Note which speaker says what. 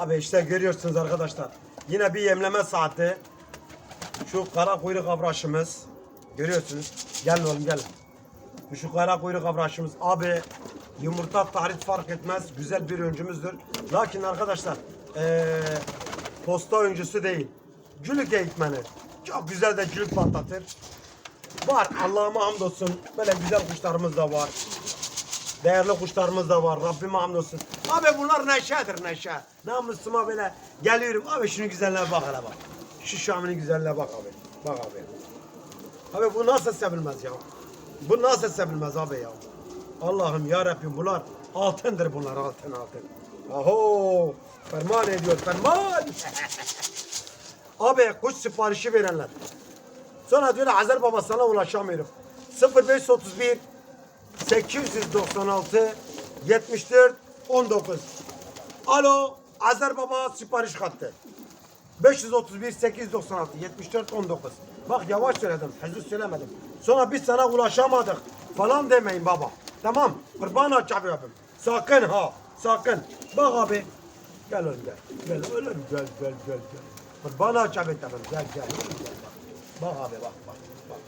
Speaker 1: Abi işte görüyorsunuz arkadaşlar. Yine bir yemleme saati. Şu kara kuyruk abraşımız. Görüyorsunuz. Gel oğlum gel. Şu kara kuyruk abraşımız. Abi yumurta tarih fark etmez. Güzel bir oyuncumuzdur. Lakin arkadaşlar eee, posta oyuncusu değil. Cülük eğitmeni. Çok güzel de cülük patlatır. Var Allah'ıma hamdolsun. Böyle güzel kuşlarımız da var. Değerli kuşlarımız da var. Rabbime hamdolsun. Abi bunlar neşedir neşe. Namusuma böyle geliyorum. Abi şunun güzelliğine bak hele bak. Şu Şam'ın güzelliğine bak abi. Bak abi. Abi bu nasıl sevilmez ya? Bu nasıl sevilmez abi ya? Allah'ım ya Rabbim bunlar altındır bunlar altın altın. Aho! Ferman ediyor ferman. abi kuş siparişi verenler. Sonra diyor Azer Baba sana ulaşamıyorum. 0531 896 74 19 Alo Azer Baba sipariş kattı. 531 896 74 19 Bak yavaş söyledim, hızlı söylemedim. Sonra biz sana ulaşamadık falan demeyin baba. Tamam, kurban aç abi abim. Sakın ha, sakın. Bak abi. Gel oğlum gel. Gel gel gel gel gel. Kurban aç tamam gel gel. gel bak. Bak abi bak bak bak.